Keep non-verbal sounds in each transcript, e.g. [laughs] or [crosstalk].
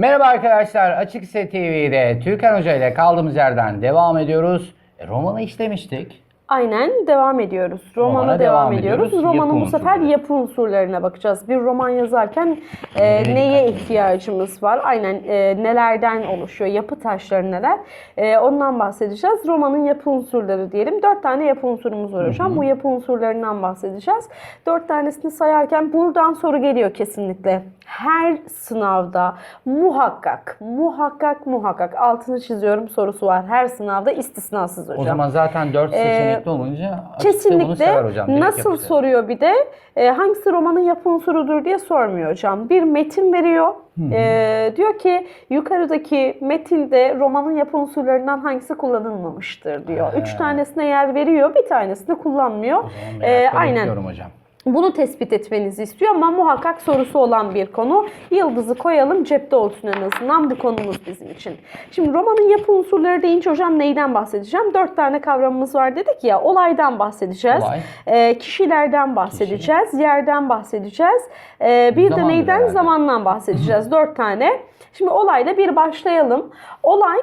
Merhaba arkadaşlar, Açık Set TV'de Türkan Hoca ile kaldığımız yerden devam ediyoruz. E, romanı işlemiştik. Aynen devam ediyoruz. Romana, Romana devam, devam ediyoruz. ediyoruz. Romanın bu sefer unsurları. yapı unsurlarına bakacağız. Bir roman yazarken e, Neye ihtiyacımız var? Aynen e, nelerden oluşuyor? Yapı taşları neler? E, ondan bahsedeceğiz. Romanın yapı unsurları diyelim. Dört tane yapı unsurumuz var hocam. Bu yapı unsurlarından bahsedeceğiz. Dört tanesini sayarken buradan soru geliyor kesinlikle. Her sınavda muhakkak, muhakkak, muhakkak altını çiziyorum sorusu var. Her sınavda istisnasız hocam. O zaman zaten 4 seçenekli olunca açıkta bunu Kesinlikle hocam. nasıl yapıştır. soruyor bir de e, hangisi romanın yapı unsurudur diye sormuyor hocam. Bir metin veriyor. E, diyor ki yukarıdaki metinde romanın yapı unsurlarından hangisi kullanılmamıştır diyor. Üç He. tanesine yer veriyor, bir tanesini kullanmıyor. E, aynen. hocam. Bunu tespit etmenizi istiyor ama muhakkak sorusu olan bir konu. Yıldızı koyalım cepte olsun en azından bu konumuz bizim için. Şimdi romanın yapı unsurları deyince hocam neyden bahsedeceğim? Dört tane kavramımız var dedik ya. Olaydan bahsedeceğiz. Olay. e, kişilerden bahsedeceğiz. Yerden bahsedeceğiz. e, bir de Zamandır neyden? herhalde. Zamandan bahsedeceğiz. [laughs] Dört tane. Şimdi olayla bir başlayalım. Olay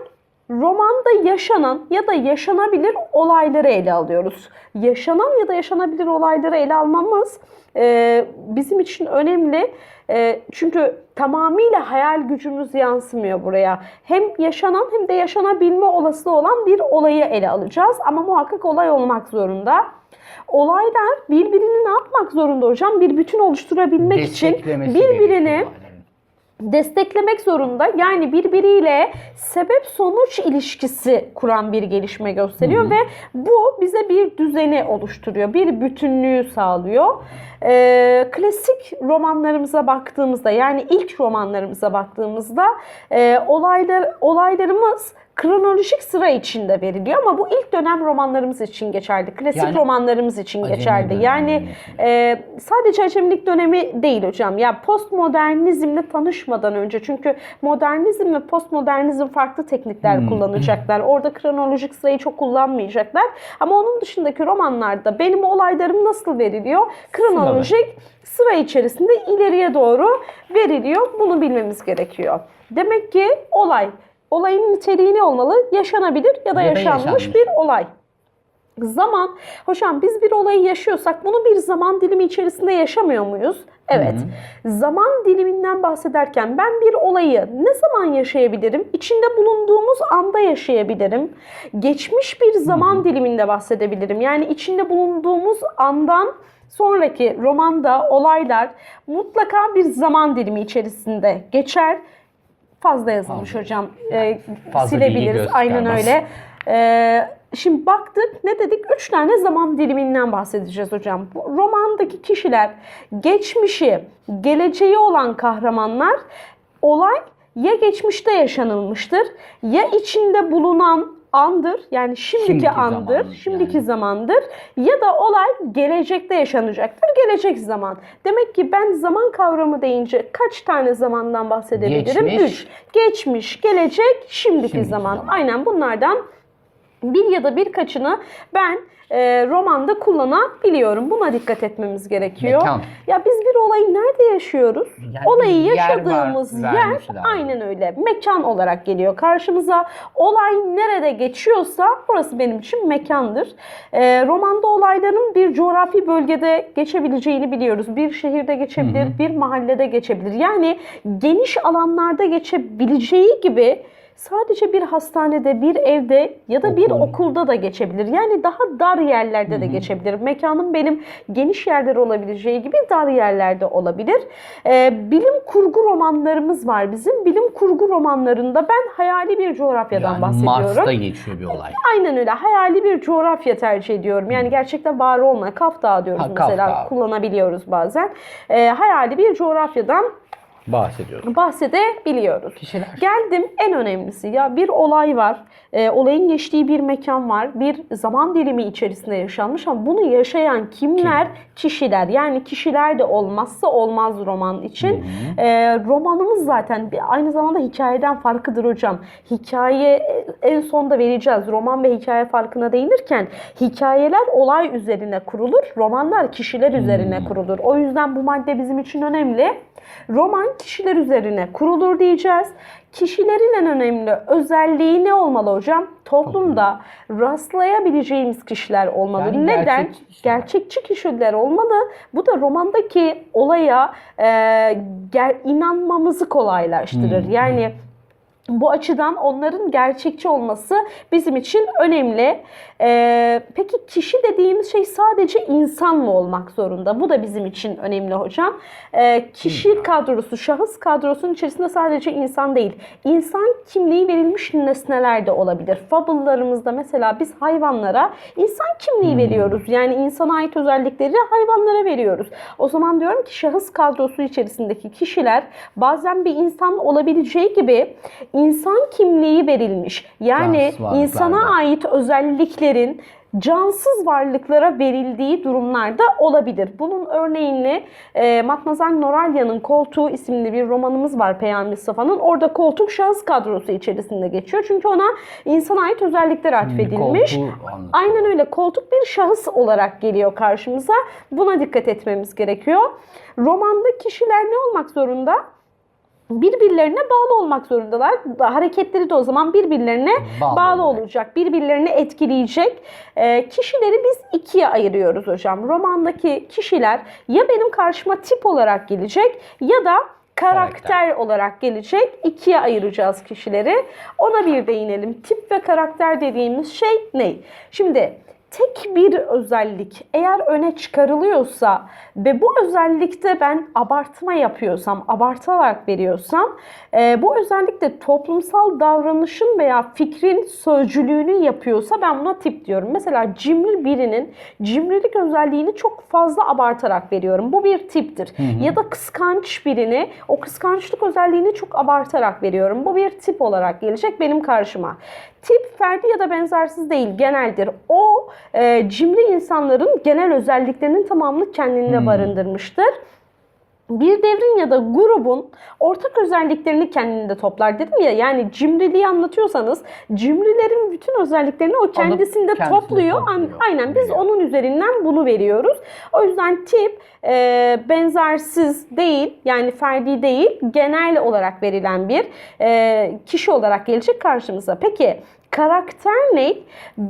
romanda yaşanan ya da yaşanabilir olayları ele alıyoruz. Yaşanan ya da yaşanabilir olayları ele almamız e, bizim için önemli. E, çünkü tamamıyla hayal gücümüz yansımıyor buraya. Hem yaşanan hem de yaşanabilme olasılığı olan bir olayı ele alacağız. Ama muhakkak olay olmak zorunda. Olaylar birbirini ne yapmak zorunda hocam? Bir bütün oluşturabilmek için birbirini olayların. Desteklemek zorunda. Yani birbiriyle sebep sonuç ilişkisi kuran bir gelişme gösteriyor ve bu bize bir düzeni oluşturuyor. Bir bütünlüğü sağlıyor. Ee, klasik romanlarımıza baktığımızda yani ilk romanlarımıza baktığımızda e, olaylar olaylarımız kronolojik sıra içinde veriliyor ama bu ilk dönem romanlarımız için geçerli. Klasik Yani romanlarımız için geçerli. dönem Yani ee, sadece acemilik dönemi değil hocam. Ya postmodernizmle tanışmadan önce çünkü modernizm ve postmodernizm farklı teknikler Hmm. kullanacaklar. Orada kronolojik sırayı çok kullanmayacaklar. Ama onun dışındaki romanlarda benim olaylarım nasıl veriliyor? Kronolojik sıra içerisinde ileriye doğru veriliyor. Bunu bilmemiz gerekiyor. Demek ki olay Olayın niteliği ne olmalı? Yaşanabilir ya da Ya da yaşanmış yaşanmış. bir olay. Zaman, hocam biz bir olayı yaşıyorsak bunu bir zaman dilimi içerisinde yaşamıyor muyuz? Evet. Zaman diliminden bahsederken ben bir olayı ne zaman yaşayabilirim? İçinde bulunduğumuz anda yaşayabilirim. Geçmiş bir zaman diliminde bahsedebilirim. Yani içinde bulunduğumuz andan sonraki romanda olaylar mutlaka bir zaman dilimi içerisinde geçer. Fazla yazılmış hocam. Ee, fazla silebiliriz. Aynen öyle. Ee, şimdi baktık ne dedik? Üç tane zaman diliminden bahsedeceğiz hocam. Bu romandaki kişiler geçmişi, geleceği olan kahramanlar olay ya geçmişte yaşanılmıştır ya içinde bulunan andır yani şimdiki, Şimdiki andır, zaman şimdiki yani. zamandır ya da olay gelecekte yaşanacaktır, gelecek zaman. Demek ki ben zaman kavramı deyince kaç tane zamandan bahsedebilirim? Geçmiş. Üç. Geçmiş, gelecek, şimdiki, Şimdiki zaman. zaman. Aynen bunlardan bir ya da birkaçını ben e, romanda kullanabiliyorum. Buna dikkat etmemiz gerekiyor. Mekan. Ya biz bir olayı nerede yaşıyoruz? Yani Olayı bir yer yaşadığımız var, yer, aynen öyle. Mekan olarak geliyor karşımıza. Olay nerede geçiyorsa orası benim için mekandır. E, romanda olayların bir coğrafi bölgede geçebileceğini biliyoruz. Bir şehirde geçebilir, bir mahallede geçebilir. Yani geniş alanlarda geçebileceği gibi sadece bir hastanede, bir evde ya da bir Okul. okulda da geçebilir. Yani daha dar yerlerde de geçebilir. Mekanın benim geniş yerler olabileceği gibi dar yerlerde olabilir. Ee, bilim kurgu romanlarımız var bizim. Bilim kurgu romanlarında ben hayali bir coğrafyadan Yani bahsediyorum. Mars'ta geçiyor bir olay. Aynen öyle. Hayali bir coğrafya tercih ediyorum. Yani gerçekten var olmayan Kaf Dağı diyoruz Ha, Kaf mesela. Dağı. Kullanabiliyoruz bazen. Ee, hayali bir coğrafyadan Bahsediyoruz. bahsedebiliyoruz. Kişiler. Geldim en önemlisi ya bir olay var. Ee, olayın geçtiği bir mekan var. Bir zaman dilimi içerisinde yaşanmış ama bunu yaşayan kimler? Kişiler. Yani kişiler de olmazsa olmaz roman için. Ee, romanımız zaten aynı zamanda hikayeden farkıdır hocam. Hikaye e, en sonda vereceğiz. Roman ve hikaye farkına değinirken hikayeler olay üzerine kurulur. Romanlar kişiler üzerine kurulur. O yüzden bu madde bizim için önemli. Roman kişiler üzerine kurulur diyeceğiz. Kişilerin en önemli özelliği ne olmalı hocam? Toplumda rastlayabileceğimiz kişiler olmalı. Yani Neden? gerçekçi kişiler. Gerçekçi kişiler olmalı. Bu da romandaki olaya e, ger- inanmamızı kolaylaştırır. Hmm. Yani bu açıdan onların gerçekçi olması bizim için önemli. Ee, peki kişi dediğimiz şey sadece insan mı olmak zorunda? Bu da bizim için önemli hocam. Ee, kişi kadrosu, şahıs kadrosunun içerisinde sadece insan değil. İnsan kimliği verilmiş nesneler de olabilir. Fable'larımızda mesela biz hayvanlara insan kimliği veriyoruz. Yani insana ait özellikleri hayvanlara veriyoruz. O zaman diyorum ki şahıs kadrosu içerisindeki kişiler bazen bir insan olabileceği gibi insan kimliği verilmiş. Yani insana ait özelliklerin cansız varlıklara verildiği durumlarda olabilir. Bunun örneğini e, Matmazel Noralya'nın Koltuğu isimli bir romanımız var Peyami Mustafa'nın. Orada koltuk şahıs kadrosu içerisinde geçiyor. Çünkü ona insana ait özellikler atfedilmiş. Hmm, koltuğu anlatıyor. Aynen öyle. Koltuk bir şahıs olarak geliyor karşımıza. Buna dikkat etmemiz gerekiyor. Romanda kişiler ne olmak zorunda? Birbirlerine bağlı olmak zorundalar. Hareketleri de o zaman birbirlerine Bağlı bağlı, olacak. Birbirlerini etkileyecek. Ee, kişileri biz ikiye ayırıyoruz hocam. Romandaki kişiler ya benim karşıma tip olarak gelecek ya da karakter, olarak gelecek. İkiye ayıracağız kişileri. Ona bir değinelim. Tip ve karakter dediğimiz şey ne? Şimdi tek bir özellik eğer öne çıkarılıyorsa ve bu özellikte ben abartma yapıyorsam, abartarak veriyorsam e, bu özellikle toplumsal davranışın veya fikrin sözcülüğünü yapıyorsa ben buna tip diyorum. Mesela cimri birinin cimrilik özelliğini çok fazla abartarak veriyorum. Bu bir tiptir. Ya da kıskanç birini o kıskançlık özelliğini çok abartarak veriyorum. Bu bir tip olarak gelecek benim karşıma. Tip ferdi ya da benzersiz değil, geneldir. O e, cimri insanların genel özelliklerinin tamamını kendinde barındırmıştır. Bir devrin ya da grubun ortak özelliklerini kendinde toplar dedim ya yani cimriliği anlatıyorsanız cimrilerin bütün özelliklerini o kendisinde kendisinde topluyor. Topluyor, Aynen biz veriyor. onun üzerinden bunu veriyoruz. O yüzden tip e, benzersiz değil yani ferdi değil genel olarak verilen bir e, kişi olarak gelecek karşımıza. Peki karakter ne?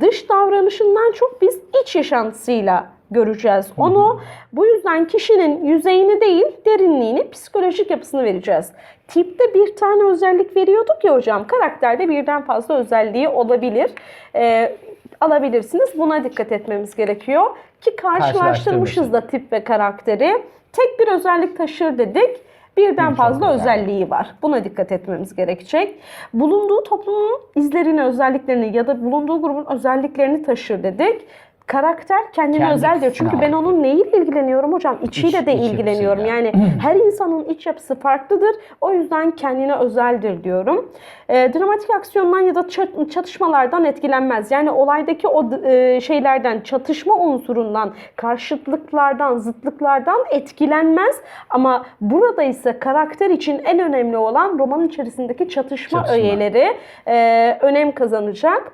Dış davranışından çok biz iç yaşantısıyla göreceğiz. Onu bu yüzden kişinin yüzeyini değil derinliğini, psikolojik yapısını vereceğiz. Tipte bir tane özellik veriyorduk ya hocam. Karakterde birden fazla özelliği olabilir. Ee, alabilirsiniz. Buna dikkat etmemiz gerekiyor. Ki karşılaştırmışız da tip ve karakteri. Tek bir özellik taşır dedik. Birden fazla özellik. özelliği var. Buna dikkat etmemiz gerekecek. Bulunduğu toplumun izlerini, özelliklerini ya da bulunduğu grubun özelliklerini taşır dedik. Karakter kendine Kendisine özeldir. Çünkü ben onun neyle ilgileniyorum hocam? İçiyle İç- de iç ilgileniyorum. yapısıyla. Yani her insanın iç yapısı farklıdır. O yüzden kendine özeldir diyorum. Ee, dramatik aksiyondan ya da çat- çatışmalardan etkilenmez. Yani olaydaki o e, şeylerden, çatışma unsurundan, karşıtlıklardan, zıtlıklardan etkilenmez. Ama burada ise karakter için en önemli olan romanın içerisindeki çatışma, Çatışma. öğeleri e, önem kazanacak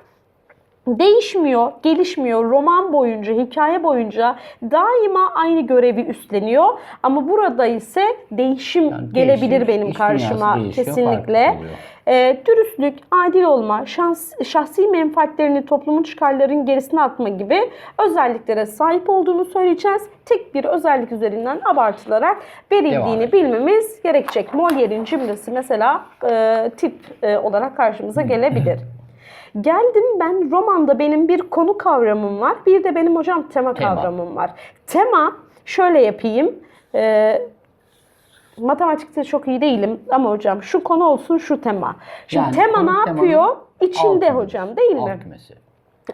değişmiyor, gelişmiyor. Roman boyunca, hikaye boyunca daima aynı görevi üstleniyor. Ama burada ise değişim Yani gelebilir değişir, benim karşıma kesinlikle. Ee, dürüstlük, adil olma, şans, şahsi menfaatlerini toplumun çıkarların gerisine atma gibi özelliklere sahip olduğunu söyleyeceğiz. Tek bir özellik üzerinden abartılarak verildiğini bilmemiz gerekecek. Molière'in cümlesi mesela e, tip e, olarak karşımıza gelebilir. Geldim ben romanda benim bir konu kavramım var. Bir de benim hocam tema, Tema. kavramım var. Tema şöyle yapayım. Ee, matematikte çok iyi değilim ama hocam şu konu olsun şu tema. Şimdi Yani tema ne yapıyor? İçinde alt hocam değil mi? Alt.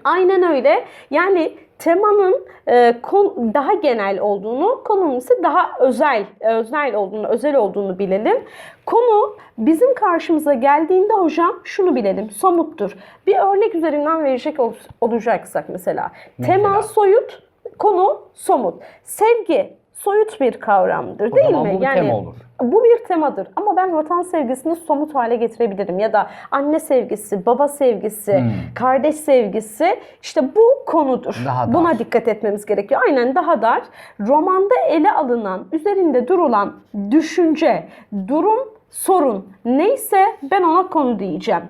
Aynen öyle. Yani temanın e, kon- daha genel olduğunu, konunun ise daha özel, özel olduğunu, özel olduğunu bilelim. Konu bizim karşımıza geldiğinde hocam şunu bilelim, somuttur. Bir örnek üzerinden verecek ol- olacaksak mesela. Mesela? Tema soyut, konu somut. Sevgi soyut bir kavramdır O değil zaman mi? bu bir tema olur. Bu bir temadır ama ben vatan sevgisini somut hale getirebilirim ya da anne sevgisi, baba sevgisi, Hmm. kardeş sevgisi işte bu konudur. Daha dar. Buna dikkat etmemiz gerekiyor. Aynen daha dar. Romanda ele alınan, üzerinde durulan düşünce, durum, sorun neyse ben ona konu diyeceğim.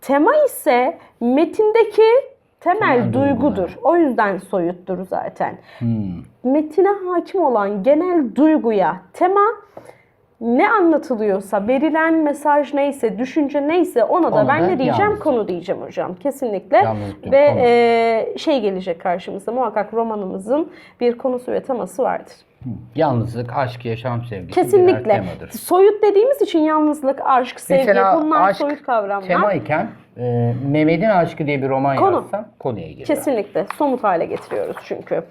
Tema ise metindeki temel, duygular. duygudur. O yüzden soyuttur zaten. Hmm. Metine hakim olan genel duyguya tema ne anlatılıyorsa, verilen mesaj neyse, düşünce neyse ona da Ona ben ne diyeceğim? yalnız. Konu diyeceğim hocam. Kesinlikle. Yalnız ve e, şey gelecek karşımıza. Muhakkak romanımızın bir konusu ve teması vardır. Yalnızlık, aşk, yaşam sevgisi birer Kesinlikle. temadır. Soyut dediğimiz için yalnızlık, aşk, sevgi Mesela bunlar aşk soyut kavramlar. tema iken e, Mehmet'in Aşkı diye bir roman Konu. yazsam konuya giriyor. Kesinlikle somut hale getiriyoruz çünkü.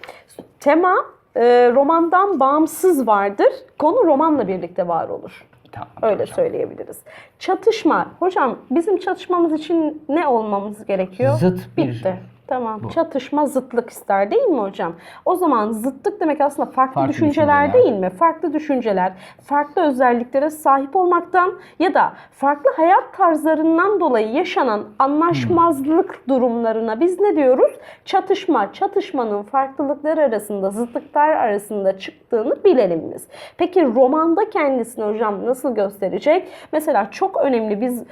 Tema e, romandan bağımsız vardır. Konu romanla birlikte var olur. Tamam, Öyle hocam. söyleyebiliriz. Çatışma. Hocam bizim çatışmamız için ne olmamız gerekiyor? Zıt bir- Bitti. Tamam. Çatışma zıtlık ister değil mi hocam? O zaman zıtlık demek aslında farklı, Farklı düşünceler, düşünceler. değil mi? Farklı düşünceler, farklı özelliklere sahip olmaktan ya da farklı hayat tarzlarından dolayı yaşanan anlaşmazlık durumlarına biz ne diyoruz? Çatışma. Çatışmanın farklılıklar arasında, zıtlıklar arasında çıktığını bilelim biz. Peki romanda kendisini hocam nasıl gösterecek? Mesela çok önemli biz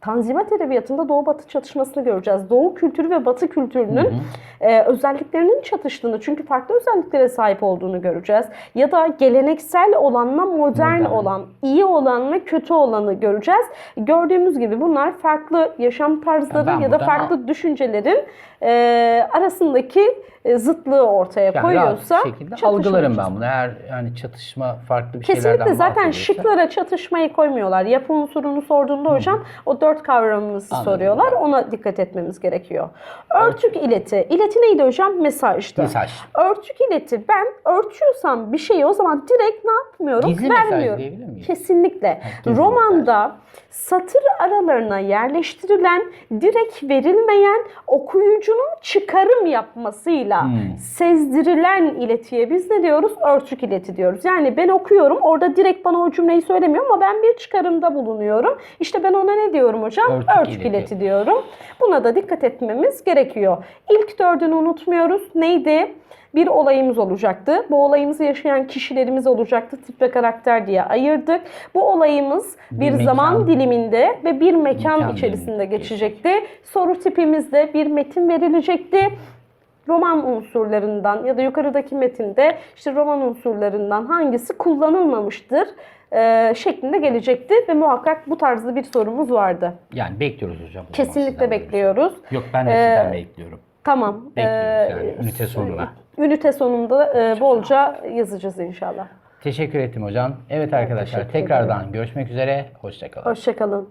Tanzimat Edebiyatı'nda Doğu Batı çatışmasını göreceğiz. Doğu kültürü ve Batı kültürünün e, özelliklerinin çatıştığını çünkü farklı özelliklere sahip olduğunu göreceğiz. Ya da geleneksel olanla modern, Modern. olan, iyi olanla kötü olanı göreceğiz. Gördüğümüz gibi bunlar farklı yaşam tarzları ya da farklı düşüncelerin e, arasındaki e, zıtlığı ortaya Yani koyuyorsa şekilde algılarım ben bunu. Eğer yani çatışma farklı bir şeylerden Kesinlikle zaten bahsediyorsa- şıklara çatışmayı koymuyorlar. Yapı unsurunu sorduğunda hocam o dört kavramımızı Anladım soruyorlar. Ona dikkat etmemiz gerekiyor. Örtük ileti. İleti neydi hocam? Mesajdı. Mesaj. Örtük ileti. Ben örtüyorsam bir şeyi o zaman direkt ne yapmıyorum? Gizli mesaj Vermiyorum. diyebilir miyiz? Kesinlikle. gizli Romanda satır aralarına yerleştirilen, direkt verilmeyen okuyucunun çıkarım yapmasıyla Hmm. sezdirilen iletiye biz ne diyoruz? Örtük ileti diyoruz. Yani ben okuyorum, orada direkt bana o cümleyi söylemiyor ama ben bir çıkarımda bulunuyorum. İşte ben ona ne diyorum hocam? Örtük Örtük, ileti. ileti diyorum. Buna da dikkat etmemiz gerekiyor. İlk dördünü unutmuyoruz. Neydi? Bir olayımız olacaktı. Bu olayımızı yaşayan kişilerimiz olacaktı. Tip ve karakter diye ayırdık. Bu olayımız bir, Bir mekan- zaman diliminde ve bir mekan, Mekan içerisinde geçecekti. Soru tipimizde bir metin verilecekti roman unsurlarından ya da yukarıdaki metinde işte roman unsurlarından hangisi kullanılmamıştır e, şeklinde gelecekti ve muhakkak bu tarzda bir sorumuz vardı. Yani bekliyoruz hocam. Kesinlikle bir bekliyoruz. şey. Yok ben de Ee, sizden bekliyorum. Tamam. Bekliyoruz e, yani ünite sonuna. Ünite sonunda e, bolca yazacağız inşallah. Teşekkür ettim hocam. Evet arkadaşlar tekrardan görüşmek üzere. Hoşçakalın. Hoşçakalın.